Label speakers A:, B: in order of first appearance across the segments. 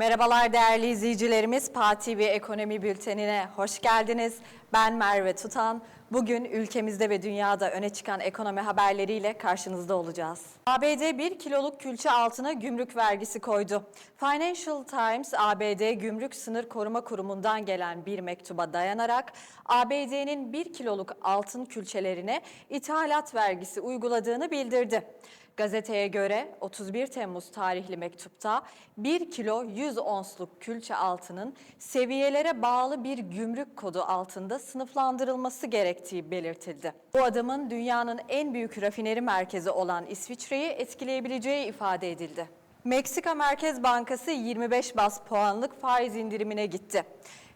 A: Merhabalar değerli izleyicilerimiz. PA TV Ekonomi Bülteni'ne hoş geldiniz. Ben Merve Tutan. Bugün ülkemizde ve dünyada öne çıkan ekonomi haberleriyle karşınızda olacağız. ABD 1 kiloluk külçe altına gümrük vergisi koydu. Financial Times, ABD Gümrük Sınır Koruma Kurumu'ndan gelen bir mektuba dayanarak ABD'nin 1 kiloluk altın külçelerine ithalat vergisi uyguladığını bildirdi. Gazeteye göre 31 Temmuz tarihli mektupta 1 kilo 100 onsluk külçe altının seviyelere bağlı bir gümrük kodu altında sınıflandırılması gerektiği belirtildi. Bu adımın dünyanın en büyük rafineri merkezi olan İsviçre'yi etkileyebileceği ifade edildi. Meksika Merkez Bankası 25 bas puanlık faiz indirimine gitti.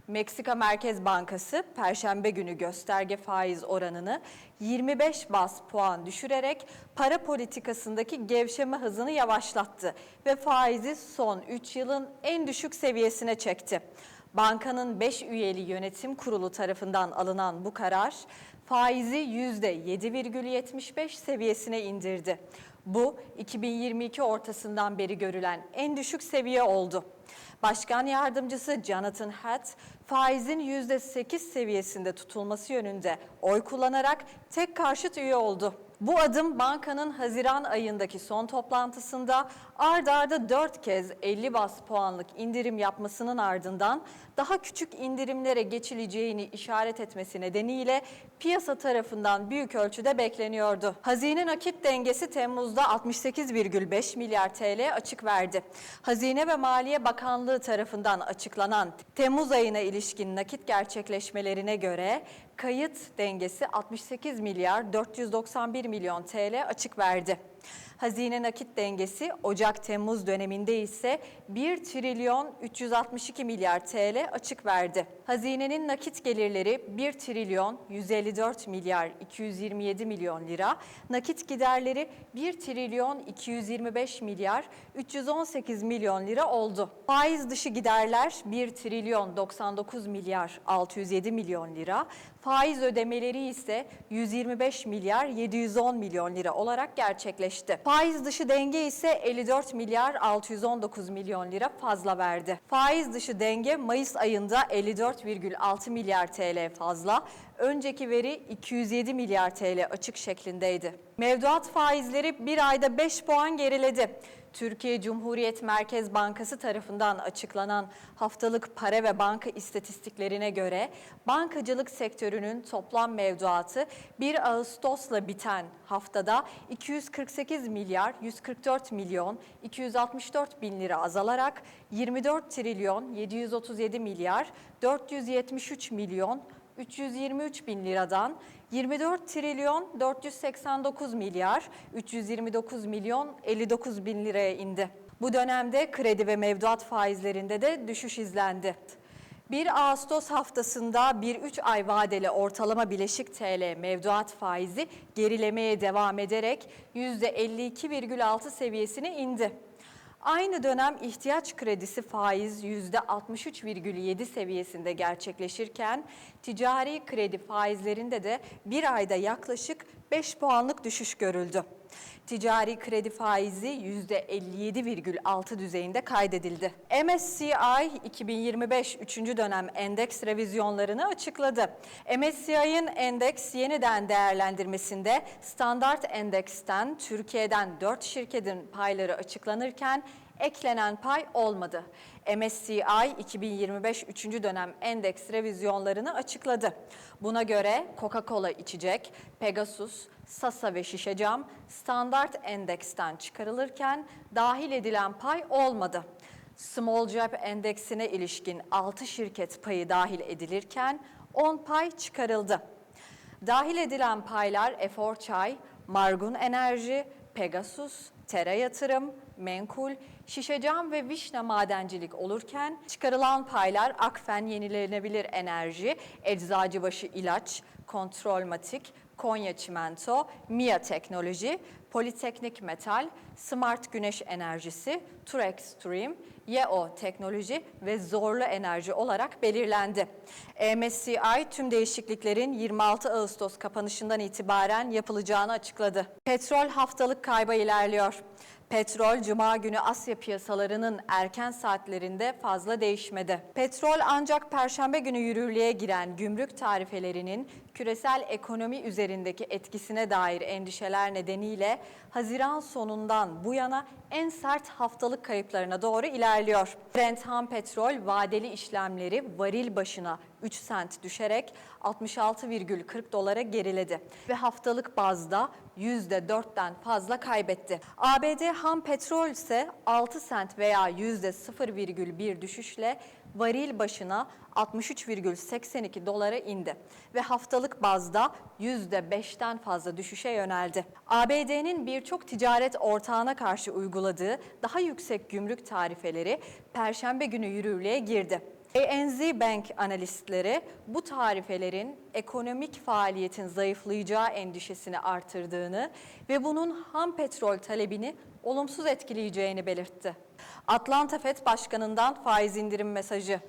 A: Meksika Merkez Bankası perşembe günü gösterge faiz oranını 25 bas puan düşürerek para politikasındaki gevşeme hızını yavaşlattı ve faizi son 3 yılın en düşük seviyesine çekti. Bankanın 5 üyeli yönetim kurulu tarafından alınan bu karar faizi %7,75 seviyesine indirdi. Bu 2022 ortasından beri görülen en düşük seviye oldu. Başkan yardımcısı Jonathan Hatt, faizin %8 seviyesinde tutulması yönünde oy kullanarak tek karşıt üye oldu. Bu adım bankanın Haziran ayındaki son toplantısında ard arda 4 kez 50 bas puanlık indirim yapmasının ardından daha küçük indirimlere geçileceğini işaret etmesi nedeniyle piyasa tarafından büyük ölçüde bekleniyordu. Hazine nakit dengesi Temmuz'da 68,5 milyar TL açık verdi. Hazine ve Maliye Bakanlığı tarafından açıklanan Temmuz ayına ilişkin nakit gerçekleşmelerine göre kayıt dengesi 68 milyar 491 milyon TL açık verdi. Hazine nakit dengesi Ocak-Temmuz döneminde ise 1 trilyon 362 milyar TL açık verdi. Hazinenin nakit gelirleri 1 trilyon 154 milyar 227 milyon lira, nakit giderleri 1 trilyon 225 milyar 318 milyon lira oldu. Faiz dışı giderler 1 trilyon 99 milyar 607 milyon lira, faiz ödemeleri ise 125 milyar 710 milyon lira olarak gerçekleşti. Faiz dışı denge ise 54 milyar 619 milyon lira fazla verdi. Faiz dışı denge Mayıs ayında 54,6 milyar TL fazla, önceki veri 207 milyar TL açık şeklindeydi. Mevduat faizleri bir ayda 5 puan geriledi. Türkiye Cumhuriyet Merkez Bankası tarafından açıklanan haftalık para ve banka istatistiklerine göre bankacılık sektörünün toplam mevduatı 1 Ağustos'la biten haftada 248 milyar 144 milyon 264 bin lira azalarak 24 trilyon 737 milyar 473 milyon 323 bin liradan 24 trilyon 489 milyar 329 milyon 59 bin liraya indi. Bu dönemde kredi ve mevduat faizlerinde de düşüş izlendi. 1 Ağustos haftasında 1-3 ay vadeli ortalama bileşik TL mevduat faizi gerilemeye devam ederek %52,6 seviyesine indi. Aynı dönem ihtiyaç kredisi faiz %63,7 seviyesinde gerçekleşirken ticari kredi faizlerinde de bir ayda yaklaşık 5 puanlık düşüş görüldü. Ticari kredi faizi %57,6 düzeyinde kaydedildi. MSCI 2025 3. dönem endeks revizyonlarını açıkladı. MSCI'ın endeks yeniden değerlendirmesinde standart endeksten Türkiye'den 4 şirketin payları açıklanırken eklenen pay olmadı. MSCI 2025 3. dönem endeks revizyonlarını açıkladı. Buna göre Coca-Cola içecek, Pegasus, Sasa ve Şişecam standart endeksten çıkarılırken dahil edilen pay olmadı. Small Cap endeksine ilişkin 6 şirket payı dahil edilirken 10 pay çıkarıldı. Dahil edilen paylar Efor Çay, Margun Enerji, Pegasus, Tera Yatırım, Menkul, Şişecam ve Vişne Madencilik olurken çıkarılan paylar Akfen Yenilenebilir Enerji, Eczacıbaşı İlaç, Kontrolmatik, Konya Çimento, MIA Teknoloji, Politeknik Metal, Smart Güneş Enerjisi, Turex Stream, Yeo Teknoloji ve Zorlu Enerji olarak belirlendi. MSCI tüm değişikliklerin 26 Ağustos kapanışından itibaren yapılacağını açıkladı. Petrol haftalık kayba ilerliyor. Petrol Cuma günü Asya piyasalarının erken saatlerinde fazla değişmedi. Petrol ancak Perşembe günü yürürlüğe giren gümrük tarifelerinin küresel ekonomi üzerindeki etkisine dair endişeler nedeniyle Haziran sonundan bu yana en sert haftalık kayıplarına doğru ilerliyor. Brent ham petrol vadeli işlemleri varil başına 3 sent düşerek 66,40 dolara geriledi ve haftalık bazda %4'ten fazla kaybetti. ABD ham petrol ise 6 sent veya %0,1 düşüşle varil başına 63,82 dolara indi ve haftalık bazda %5'ten fazla düşüşe yöneldi. ABD'nin birçok ticaret ortağına karşı uyguladığı daha yüksek gümrük tarifeleri Perşembe günü yürürlüğe girdi. ANZ Bank analistleri bu tarifelerin ekonomik faaliyetin zayıflayacağı endişesini artırdığını ve bunun ham petrol talebini olumsuz etkileyeceğini belirtti. Atlanta Fed Başkanı'ndan faiz indirim mesajı.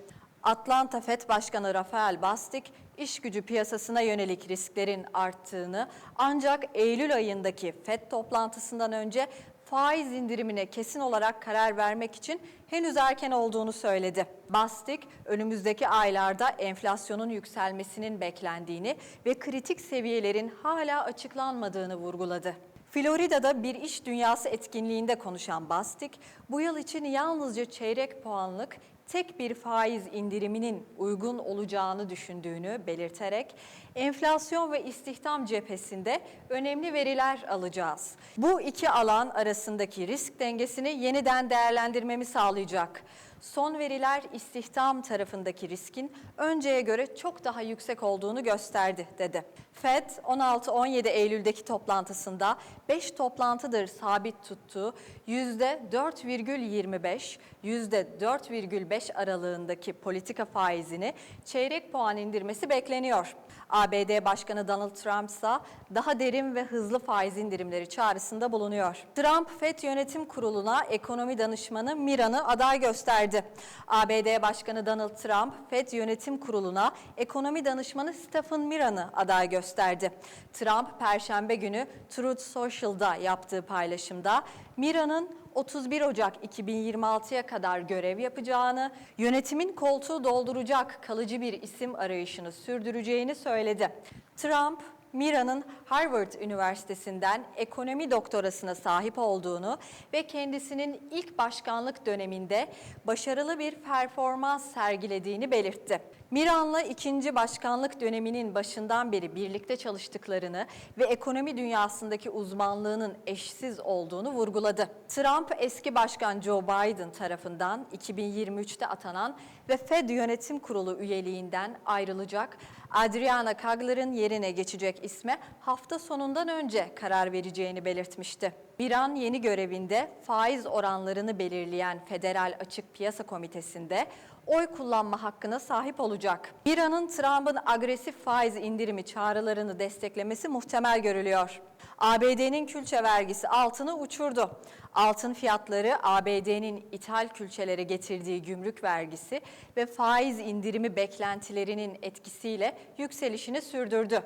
A: Atlanta Fed Başkanı Rafael Bostic, iş gücü piyasasına yönelik risklerin arttığını ancak Eylül ayındaki Fed toplantısından önce faiz indirimine kesin olarak karar vermek için henüz erken olduğunu söyledi. Bostic, önümüzdeki aylarda enflasyonun yükselmesinin beklendiğini ve kritik seviyelerin hala açıklanmadığını vurguladı. Florida'da bir iş dünyası etkinliğinde konuşan Bostic, bu yıl için yalnızca çeyrek puanlık tek bir faiz indiriminin uygun olacağını düşündüğünü belirterek enflasyon ve istihdam cephesinde önemli veriler alacağız. Bu iki alan arasındaki risk dengesini yeniden değerlendirmemi sağlayacak. Son veriler istihdam tarafındaki riskin önceye göre çok daha yüksek olduğunu gösterdi dedi. Fed 16-17 Eylül'deki toplantısında 5 toplantıdır sabit tuttuğu %4,25, %4,5 aralığındaki politika faizini çeyrek puan indirmesi bekleniyor. ABD Başkanı Donald Trump ise daha derin ve hızlı faiz indirimleri çağrısında bulunuyor. Trump, FED Yönetim Kurulu'na ekonomi danışmanı Miran'ı aday gösterdi. ABD Başkanı Donald Trump, FED Yönetim Kurulu'na ekonomi danışmanı Stephen Miran'ı aday gösterdi. Trump, Perşembe günü Truth Social'da yaptığı paylaşımda Miran'ın 31 Ocak 2026'ya kadar görev yapacağını, yönetimin koltuğu dolduracak kalıcı bir isim arayışını sürdüreceğini söyledi. Trump, Mira'nın Harvard Üniversitesi'nden ekonomi doktorasına sahip olduğunu ve kendisinin ilk başkanlık döneminde başarılı bir performans sergilediğini belirtti. Miran'la ikinci başkanlık döneminin başından beri birlikte çalıştıklarını ve ekonomi dünyasındaki uzmanlığının eşsiz olduğunu vurguladı. Trump eski başkan Joe Biden tarafından 2023'te atanan ve Fed Yönetim Kurulu üyeliğinden ayrılacak Adriana Kagler'ın yerine geçecek isme hafta sonundan önce karar vereceğini belirtmişti. Bir an yeni görevinde faiz oranlarını belirleyen Federal Açık Piyasa Komitesi'nde oy kullanma hakkına sahip olacak. İran'ın Trump'ın agresif faiz indirimi çağrılarını desteklemesi muhtemel görülüyor. ABD'nin külçe vergisi altını uçurdu. Altın fiyatları ABD'nin ithal külçelere getirdiği gümrük vergisi ve faiz indirimi beklentilerinin etkisiyle yükselişini sürdürdü.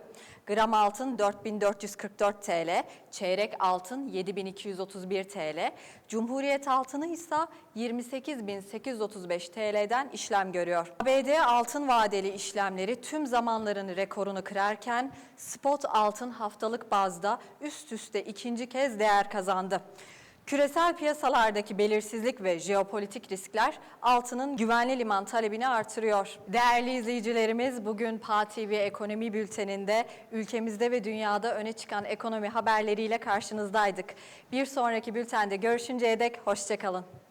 A: Gram altın 4444 TL, çeyrek altın 7231 TL, Cumhuriyet altını ise 28835 TL'den işlem görüyor. ABD altın vadeli işlemleri tüm zamanların rekorunu kırarken spot altın haftalık bazda üst üste ikinci kez değer kazandı. Küresel piyasalardaki belirsizlik ve jeopolitik riskler altının güvenli liman talebini artırıyor. Değerli izleyicilerimiz bugün PA TV Ekonomi Bülteni'nde ülkemizde ve dünyada öne çıkan ekonomi haberleriyle karşınızdaydık. Bir sonraki bültende görüşünceye dek hoşçakalın.